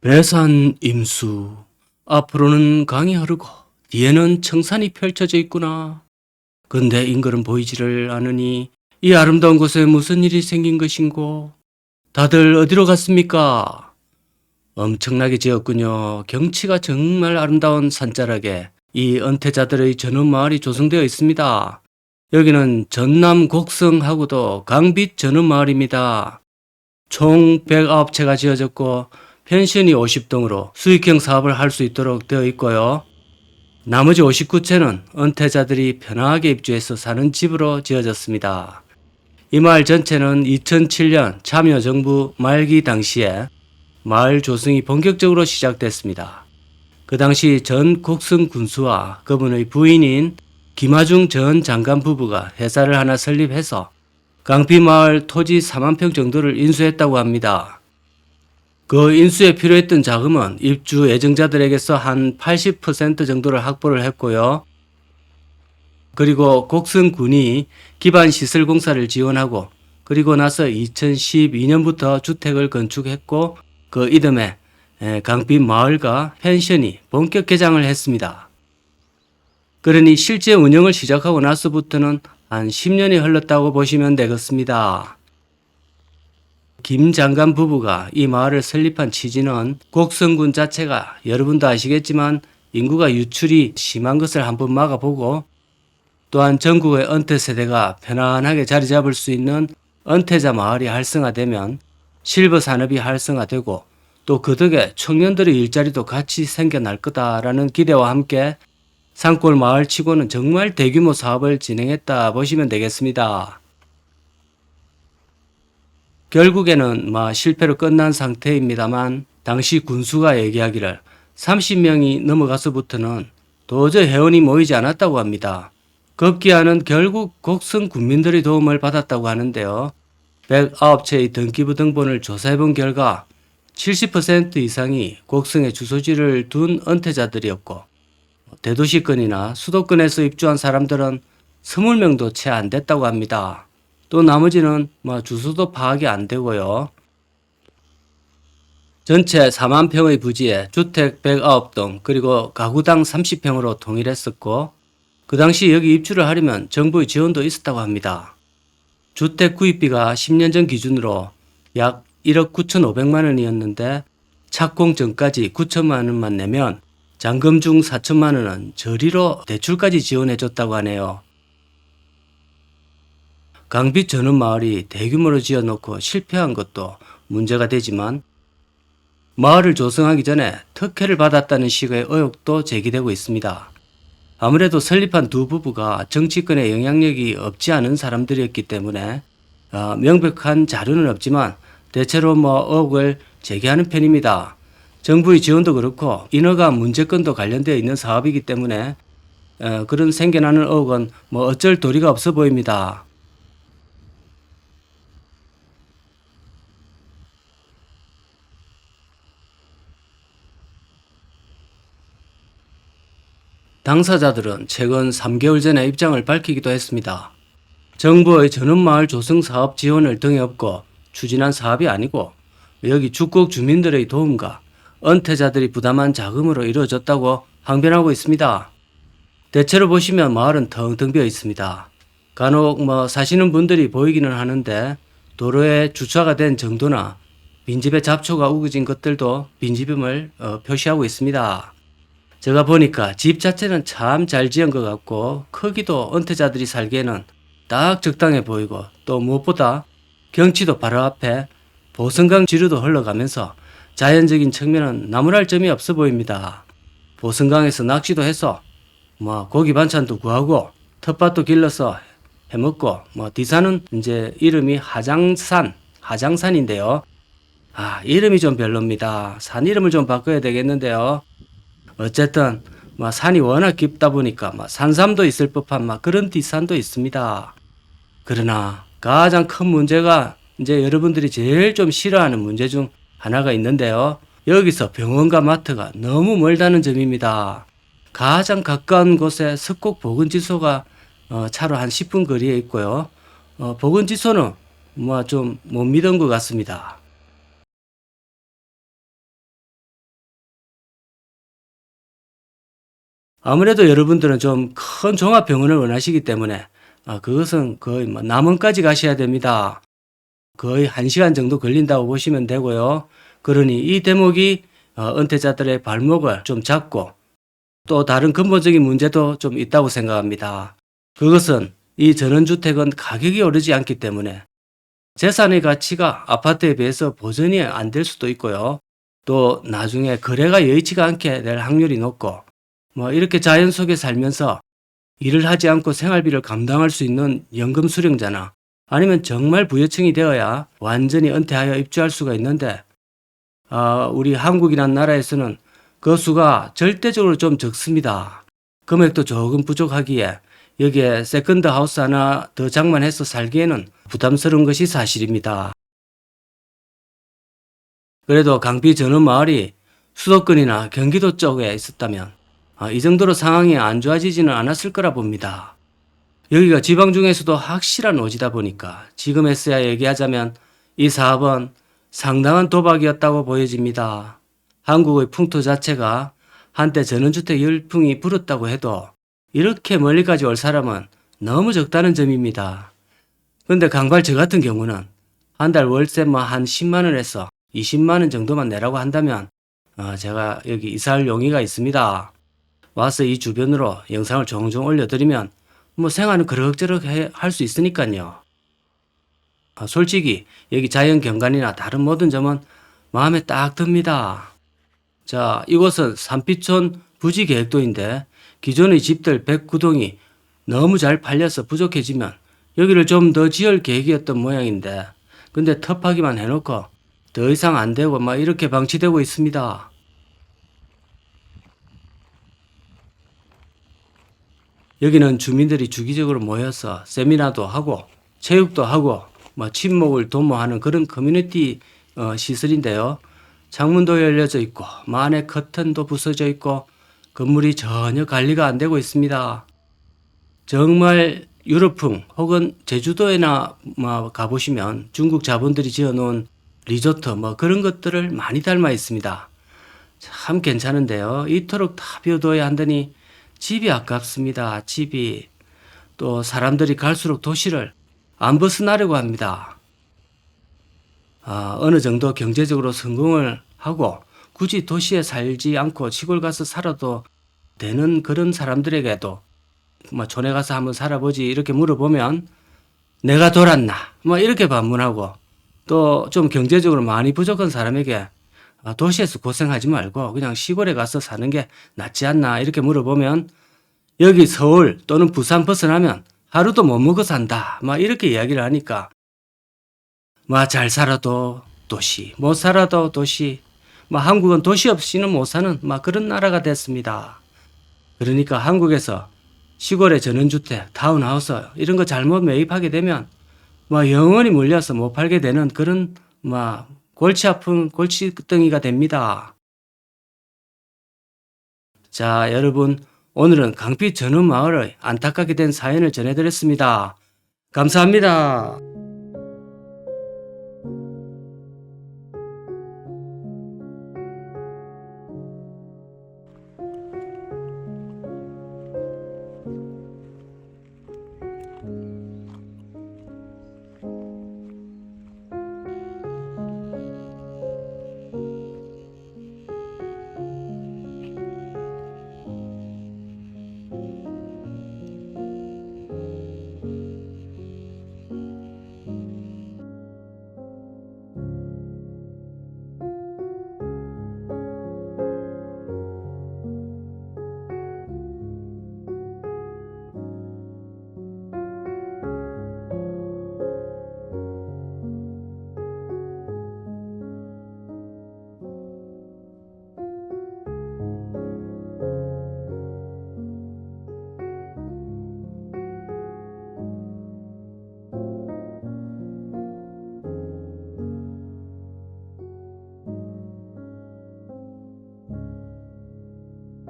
배산 임수. 앞으로는 강이 흐르고 뒤에는 청산이 펼쳐져 있구나. 근데 인걸은 보이지를 않으니 이 아름다운 곳에 무슨 일이 생긴 것인고? 다들 어디로 갔습니까? 엄청나게 지었군요. 경치가 정말 아름다운 산자락에 이 은퇴자들의 전원 마을이 조성되어 있습니다. 여기는 전남 곡성하고도 강빛 전원 마을입니다. 총 109채가 지어졌고 펜션이 50동으로 수익형 사업을 할 수 있도록 되어 있고요. 나머지 59채는 은퇴자들이 편하게 입주해서 사는 집으로 지어졌습니다. 이 마을 전체는 2007년 참여정부 말기 당시에 마을 조성이 본격적으로 시작됐습니다. 그 당시 전 곡성 군수와 그분의 부인인 김하중 전 장관 부부가 회사를 하나 설립해서 강비마을 토지 4만 평 정도를 인수했다고 합니다. 그 인수에 필요했던 자금은 입주 예정자들에게서 한 80% 정도를 확보를 했고요. 그리고 곡성군이 기반 시설 공사를 지원하고 그리고 나서 2012년부터 주택을 건축했고 그 이듬해 에, 강빛 마을과 펜션이 본격 개장을 했습니다. 그러니 실제 운영을 시작하고 나서부터는 한 10년이 흘렀다고 보시면 되겠습니다. 김 장관 부부가 이 마을을 설립한 취지는 곡성군 자체가 여러분도 아시겠지만 인구가 유출이 심한 것을 한번 막아보고 또한 전국의 은퇴 세대가 편안하게 자리 잡을 수 있는 은퇴자 마을이 활성화되면 실버 산업이 활성화되고 또 그 덕에 청년들의 일자리도 같이 생겨날 거다라는 기대와 함께 산골 마을 치고는 정말 대규모 사업을 진행했다 보시면 되겠습니다. 결국에는 뭐 실패로 끝난 상태입니다만 당시 군수가 얘기하기를 30명이 넘어가서부터는 도저히 회원이 모이지 않았다고 합니다. 급기야는 결국 곡성 군민들의 도움을 받았다고 하는데요. 109채의 등기부 등본을 조사해 본 결과 70% 이상이 곡성에 주소지를 둔 은퇴자들이었고 대도시권이나 수도권에서 입주한 사람들은 20명도 채 안 됐다고 합니다. 또 나머지는 뭐 주소도 파악이 안 되고요. 전체 4만 평의 부지에 주택 109동 그리고 가구당 30평으로 통일했었고 그 당시 여기 입주를 하려면 정부의 지원도 있었다고 합니다. 주택 구입비가 10년 전 기준으로 약 1억 9,500만 원이었는데 착공 전까지 9천만 원만 내면 잔금 중 4천만 원은 저리로 대출까지 지원해 줬다고 하네요. 강빛 전원 마을이 대규모로 지어놓고 실패한 것도 문제가 되지만 마을을 조성하기 전에 특혜를 받았다는 식의 의혹도 제기되고 있습니다. 아무래도 설립한 두 부부가 정치권에 영향력이 없지 않은 사람들이었기 때문에 어, 명백한 자료는 없지만 대체로 뭐 의혹을 제기하는 편입니다. 정부의 지원도 그렇고 인허가 문제건도 관련되어 있는 사업이기 때문에 어, 그런 생겨나는 의혹은 뭐 어쩔 도리가 없어 보입니다. 당사자들은 최근 3개월 전에 입장을 밝히기도 했습니다. 정부의 전원마을 조성 사업 지원을 등에 업고 추진한 사업이 아니고 여기 죽곡 주민들의 도움과 은퇴자들이 부담한 자금으로 이루어졌다고 항변하고 있습니다. 대체로 보시면 마을은 텅텅 비어 있습니다. 간혹 뭐 사시는 분들이 보이기는 하는데 도로에 주차가 된 정도나 빈집에 잡초가 우거진 것들도 빈집임을 어, 표시하고 있습니다. 제가 보니까 집 자체는 참 잘 지은 것 같고 크기도 은퇴자들이 살기에는 딱 적당해 보이고 또 무엇보다 경치도 바로 앞에 보성강 지류도 흘러가면서 자연적인 측면은 나무랄 점이 없어 보입니다. 보성강에서 낚시도 해서 뭐 고기 반찬도 구하고 텃밭도 길러서 해먹고 뭐 뒤산은 이제 이름이 하장산 하장산인데요. 아 이름이 좀 별로입니다. 산 이름을 좀 바꿔야 되겠는데요. 어쨌든 뭐 산이 워낙 깊다 보니까 뭐 산삼도 있을 법한 막 그런 뒷산도 있습니다. 그러나 가장 큰 문제가 이제 여러분들이 제일 좀 싫어하는 문제 중 하나가 있는데요. 여기서 병원과 마트가 너무 멀다는 점입니다. 가장 가까운 곳에 석곡 보건지소가 어, 차로 한 10분 거리에 있고요. 어, 보건지소는 뭐 좀 못 믿은 것 같습니다. 아무래도 여러분들은 좀 큰 종합병원을 원하시기 때문에 아, 그것은 거의 뭐 남원까지 가셔야 됩니다. 거의 1시간 정도 걸린다고 보시면 되고요. 그러니 이 대목이 어, 은퇴자들의 발목을 좀 잡고 또 다른 근본적인 문제도 좀 있다고 생각합니다. 그것은 이 전원주택은 가격이 오르지 않기 때문에 재산의 가치가 아파트에 비해서 보전이 안 될 수도 있고요. 또 나중에 거래가 여의치가 않게 될 확률이 높고 뭐 이렇게 자연 속에 살면서 일을 하지 않고 생활비를 감당할 수 있는 연금 수령자나 아니면 정말 부여층이 되어야 완전히 은퇴하여 입주할 수가 있는데 아, 우리 한국이란 나라에서는 그 수가 절대적으로 좀 적습니다. 금액도 조금 부족하기에 여기에 세컨드 하우스 하나 더 장만해서 살기에는 부담스러운 것이 사실입니다. 그래도 강비 전원 마을이 수도권이나 경기도 쪽에 있었다면 아, 이 정도로 상황이 안 좋아지지는 않았을 거라 봅니다. 여기가 지방 중에서도 확실한 오지다 보니까 지금 에서야 얘기하자면 이 사업은 상당한 도박이었다고 보여집니다. 한국의 풍토 자체가 한때 전원주택 열풍이 불었다고 해도 이렇게 멀리까지 올 사람은 너무 적다는 점입니다. 근데 강발 저 같은 경우는 한 달 월세 뭐한 10만 원에서 20만 원 정도만 내라고 한다면 어, 제가 여기 이사할 용의가 있습니다. 와서 이 주변으로 영상을 종종 올려드리면 뭐 생활은 그럭저럭 할 수 있으니까요. 아, 솔직히 여기 자연 경관이나 다른 모든 점은 마음에 딱 듭니다. 자, 이곳은 산피촌 부지 계획도인데 기존의 집들 109동이 너무 잘 팔려서 부족해지면 여기를 좀 더 지을 계획이었던 모양인데 근데 텁하기만 해놓고 더 이상 안 되고 막 이렇게 방치되고 있습니다. 여기는 주민들이 주기적으로 모여서 세미나도 하고 체육도 하고 뭐 친목을 도모하는 그런 커뮤니티 어, 시설인데요. 창문도 열려져 있고 뭐 안에 커튼도 부서져 있고 건물이 전혀 관리가 안 되고 있습니다. 정말 유럽풍 혹은 제주도에나 뭐 가보시면 중국 자본들이 지어놓은 리조트 뭐 그런 것들을 많이 닮아 있습니다. 참 괜찮은데요. 이토록 다 비워둬야 한다니 집이 아깝습니다. 집이 또 사람들이 갈수록 도시를 안 벗어나려고 합니다. 아, 어느 정도 경제적으로 성공을 하고 굳이 도시에 살지 않고 시골 가서 살아도 되는 그런 사람들에게도 뭐 촌에 가서 한번 살아보지 이렇게 물어보면 내가 돌았나 뭐 이렇게 반문하고 또 좀 경제적으로 많이 부족한 사람에게 아, 도시에서 고생하지 말고 그냥 시골에 가서 사는 게 낫지 않나 이렇게 물어보면 여기 서울 또는 부산 벗어나면 하루도 못 먹어 산다 막 이렇게 이야기를 하니까 막 잘 살아도 도시 못 살아도 도시 막 한국은 도시 없이는 못 사는 막 그런 나라가 됐습니다. 그러니까 한국에서 시골의 전원주택, 타운하우스 이런 거 잘못 매입하게 되면 뭐 영원히 물려서 못 팔게 되는 그런 뭐 골치 아픈 골치덩이가 됩니다. 자, 여러분 오늘은 강빛 전원 마을의 안타깝게 된 사연을 전해드렸습니다. 감사합니다.